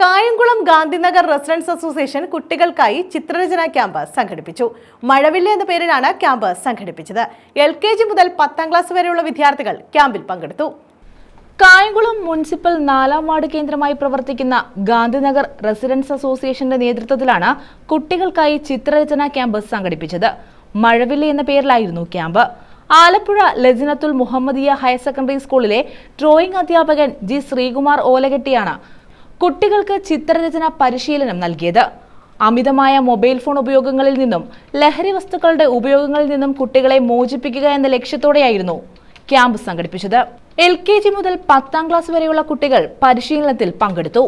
Kayamkulam Gandhinagar residence association കുട്ടികൾക്കായി ചിത്രരചന camp സംഘടിപ്പിച്ചു. മഴവില്ല എന്ന പേരിലാണ് ക്യാമ്പ് സംഘടിപ്പിച്ചത്. എൽ കെ ജി മുതൽ പത്താം ക്ലാസ് വരെയുള്ള വിദ്യാർത്ഥികൾ ക്യാമ്പിൽ പങ്കെടുത്തു. കായംകുളം മുനിസിപ്പൽ നാലാം വാർഡ് കേന്ദ്രമായി പ്രവർത്തിക്കുന്ന ഗാന്ധിനഗർ റെസിഡൻസ് അസോസിയേഷന്റെ നേതൃത്വത്തിലാണ് കുട്ടികൾക്കായി ചിത്രരചന ക്യാമ്പ് സംഘടിപ്പിച്ചത്. മഴവില്ല എന്ന പേരിലായിരുന്നു camp. Alappuzha Lajnathul Muhammadiya higher secondary സ്കൂളിലെ ഡ്രോയിംഗ് അധ്യാപകൻ ജി ശ്രീകുമാർ ഓലകെട്ടിയാണ് കുട്ടികൾക്ക് ചിത്രരചന പരിശീലനം നൽകിയത്. അമിതമായ മൊബൈൽ ഫോൺ ഉപയോഗങ്ങളിൽ നിന്നും ലഹരി വസ്തുക്കളുടെ ഉപയോഗങ്ങളിൽ നിന്നും കുട്ടികളെ മോചിപ്പിക്കുക എന്ന ലക്ഷ്യത്തോടെയായിരുന്നു ക്യാമ്പ് സംഘടിപ്പിച്ചത്. എൽ കെ ജി മുതൽ പത്താം ക്ലാസ് വരെയുള്ള കുട്ടികൾ പരിശീലനത്തിൽ പങ്കെടുത്തു.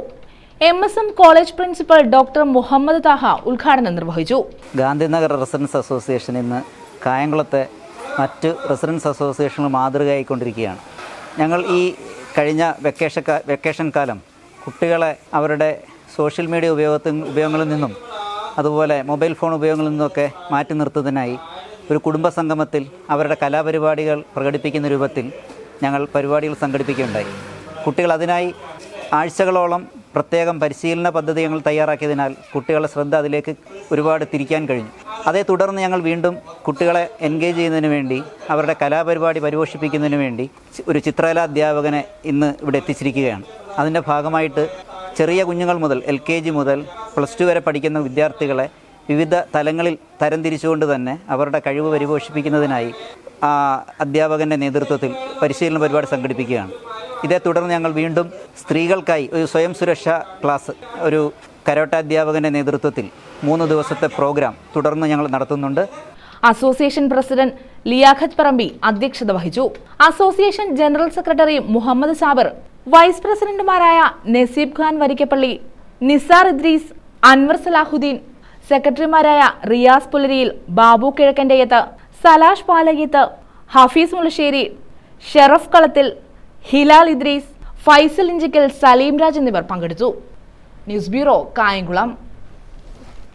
M S M college principal doctor Muhammad Thaha ഉദ്ഘാടനം നിർവഹിച്ചു. ഗാന്ധിനഗർ റെസിഡൻസ് അസോസിയേഷൻ ഇന്ന് കായംകുളത്തെ മറ്റ് റെസിഡൻസ് അസോസിയേഷനുകൾ മാതൃകയായിക്കൊണ്ടിരിക്കുകയാണ്. ഞങ്ങൾ ഈ കഴിഞ്ഞ വെക്കേഷൻ വെക്കേഷൻ കാലം കുട്ടികളെ അവരുടെ സോഷ്യൽ മീഡിയ ഉപയോഗത്തിൽ ഉപയോഗങ്ങളിൽ നിന്നും അതുപോലെ മൊബൈൽ ഫോൺ ഉപയോഗങ്ങളിൽ നിന്നൊക്കെ മാറ്റി നിർത്തുന്നതിനായി ഒരു കുടുംബ സംഗമത്തിൽ അവരുടെ കലാപരിപാടികൾ പ്രകടിപ്പിക്കുന്ന രൂപത്തിൽ ഞങ്ങൾ പരിപാടികൾ സംഘടിപ്പിക്കുകയുണ്ടായി. കുട്ടികൾ അതിനായി ആഴ്ചകളോളം പ്രത്യേകം പരിശീലന പദ്ധതി ഞങ്ങൾ തയ്യാറാക്കിയതിനാൽ കുട്ടികളുടെ ശ്രദ്ധ അതിലേക്ക് ഒരുപാട് തിരിക്കാൻ കഴിഞ്ഞു. അതേ തുടർന്ന് ഞങ്ങൾ വീണ്ടും കുട്ടികളെ എൻഗേജ് ചെയ്യുന്നതിന് വേണ്ടി അവരുടെ കലാപരിപാടി പരിപോഷിപ്പിക്കുന്നതിന് വേണ്ടി ഒരു ചിത്രകലാ അധ്യാപകനെ ഇന്ന് ഇവിടെ എത്തിച്ചിരിക്കുകയാണ്. അതിന്റെ ഭാഗമായിട്ട് ചെറിയ കുഞ്ഞുങ്ങൾ മുതൽ എൽ കെ ജി മുതൽ പ്ലസ് ടു വരെ പഠിക്കുന്ന വിദ്യാർത്ഥികളെ വിവിധ തലങ്ങളിൽ തരംതിരിച്ചുകൊണ്ട് തന്നെ അവരുടെ കഴിവ് പരിപോഷിപ്പിക്കുന്നതിനായി അധ്യാപകന്റെ നേതൃത്വത്തിൽ പരിശീലന പരിപാടി സംഘടിപ്പിക്കുകയാണ്. ഇതേ തുടർന്ന് ഞങ്ങൾ വീണ്ടും സ്ത്രീകൾക്കായി ഒരു സ്വയം സുരക്ഷാ ക്ലാസ് ഒരു കരോട്ട അധ്യാപകന്റെ നേതൃത്വത്തിൽ മൂന്ന് ദിവസത്തെ പ്രോഗ്രാം തുടർന്ന് ഞങ്ങൾ നടത്തുന്നുണ്ട്. അസോസിയേഷൻ പ്രസിഡന്റ് ലിയാഖത്ത് പറമ്പി അധ്യക്ഷത വഹിച്ചു. Association general secretary Muhammad Sabar vice പ്രസിഡന്റുമാരായ നസീബ് ഖാൻ വരിക്കപ്പള്ളി നിസാർ ഇദ്രീസ് അൻവർ സലാഹുദ്ദീൻ സെക്രട്ടറിമാരായ റിയാസ് പുലരിയിൽ ബാബു കിഴക്കന്റെയത്ത് സലാഷ് പാലയ്യത്ത് ഹഫീസ് മുളശ്ശേരി ഷെറഫ് കളത്തിൽ ഹിലാൽ ഇദ്രീസ് ഫൈസൽ ഇഞ്ചിക്കൽ സലീം രാജ് എന്നിവർ പങ്കെടുത്തു. News bureau Kayamkulam.